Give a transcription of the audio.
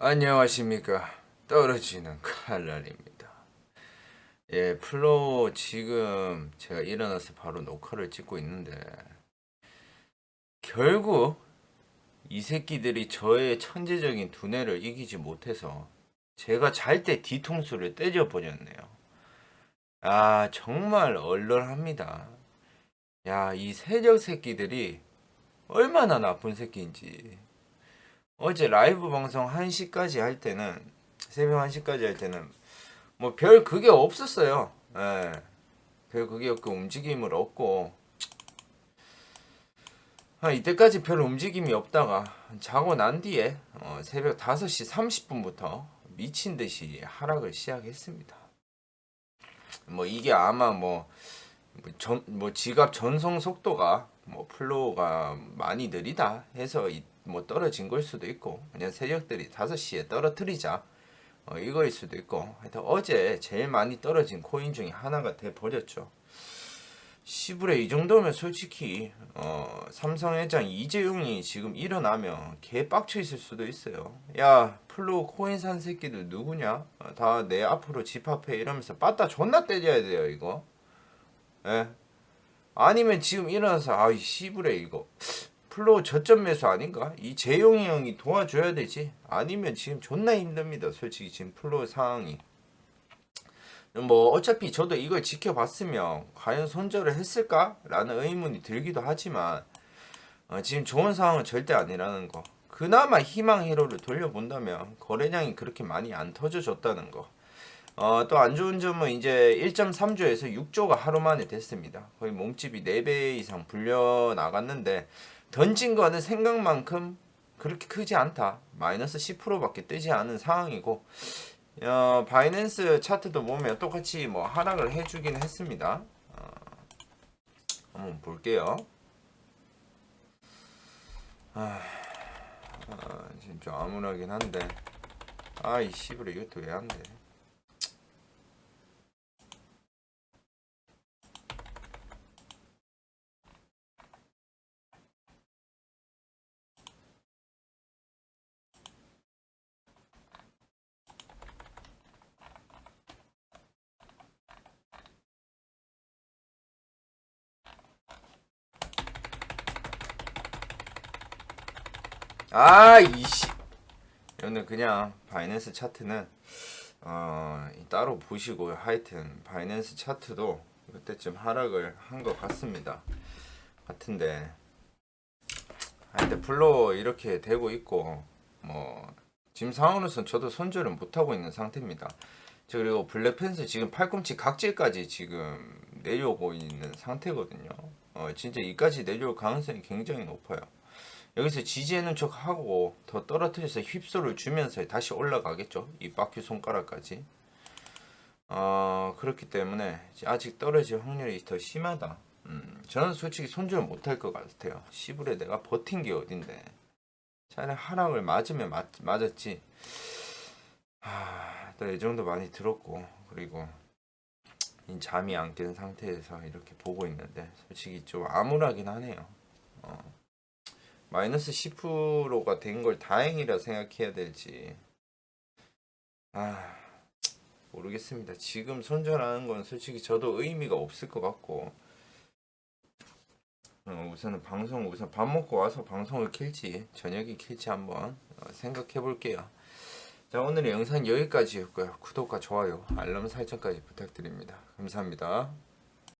안녕하십니까. 떨어지는 칼날입니다. 예 플로우 지금 제가 일어나서 바로 녹화를 찍고 있는데 결국 이 새끼들이 저의 천재적인 두뇌를 이기지 못해서 제가 잘 때 뒤통수를 때려 버렸네요. 아 정말 얼얼합니다. 야 이 세력 새끼들이 얼마나 나쁜 새끼인지 어제 라이브 방송 1시까지 할 때는 새벽 1시까지 할 때는 뭐 별 그게 없었어요. 예. 별 그게 없고 움직임을 없고 아, 이때까지 별 움직임이 없다가 자고 난 뒤에 어, 새벽 5시 30분부터 미친 듯이 하락을 시작했습니다. 뭐 이게 아마 뭐, 뭐 전, 뭐 지갑 전송 속도가 뭐 플로우가 많이 느리다 해서 이, 뭐 떨어진 걸 수도 있고 그냥 세력들이 5시에 떨어뜨리자 어, 이거일 수도 있고 하여튼 어제 제일 많이 떨어진 코인 중에 하나가 돼 버렸죠. 시불에 이 정도면 솔직히 어, 삼성 회장 이재용이 지금 일어나면 개 빡쳐 있을 수도 있어요. 야 플로우 코인 산 새끼들 누구냐? 어, 다내 앞으로 집합해 이러면서 빠따 존나 때려야 돼요 이거. 예. 아니면 지금 일어나서 아이 시불에 이거 플로우 저점 매수 아닌가? 이 재용이 형이 도와줘야 되지. 아니면 지금 존나 힘듭니다. 솔직히 지금 플로우 상황이. 뭐 어차피 저도 이걸 지켜봤으면 과연 손절을 했을까 라는 의문이 들기도 하지만 어, 지금 좋은 상황은 절대 아니라는 거. 그나마 희망 회로를 돌려본다면 거래량이 그렇게 많이 안 터져줬다는 거. 어, 또 안 좋은 점은 이제 1.3조에서 6조가 하루 만에 됐습니다. 거의 몸집이 4배 이상 불려 나갔는데 던진 거는 생각만큼 그렇게 크지 않다. 마이너스 10%밖에 뜨지 않은 상황이고 어, 바이낸스 차트도 보면 똑같이 뭐 하락을 해주긴 했습니다. 어, 한번 볼게요. 아, 아, 좀 암울하긴 한데 아이 씨부러 이것도 왜 안 돼? 아 이씨. 이거는 그냥 바이낸스 차트는 어 따로 보시고 하여튼 바이낸스 차트도 그때쯤 하락을 한 것 같습니다. 같은데. 하여튼 플로우 이렇게 되고 있고 뭐 지금 상황으로선 저도 손절은 못하고 있는 상태입니다. 저 그리고 블랙팬스 지금 팔꿈치 각질까지 지금 내려오고 있는 상태거든요. 어 진짜 이까지 내려올 가능성이 굉장히 높아요 여기서 지지해는 척 하고 더 떨어뜨려서 휩소를 주면서 다시 올라가겠죠. 이 바퀴 손가락까지. 어, 그렇기 때문에 아직 떨어질 확률이 더 심하다. 음, 저는 솔직히 손절 못할 것 같아요. 시불에 내가 버틴 게 어딘데. 차라리 하락을 맞으면 맞, 맞았지. 하, 또 예정도 많이 들었고, 그리고 이 잠이 안 깬 상태에서 이렇게 보고 있는데, 솔직히 좀 암울하긴 하네요. 어. 마이너스 10%가 된 걸 다행이라 생각해야 될지. 아 모르겠습니다. 지금 손절하는 건 솔직히 저도 의미가 없을 것 같고. 어, 우선은 방송 우선 밥 먹고 와서 방송을 킬지 저녁에 킬지 한번 어, 생각해 볼게요. 자 오늘의 영상 여기까지였고요. 구독과 좋아요 알람 설정까지 부탁드립니다. 감사합니다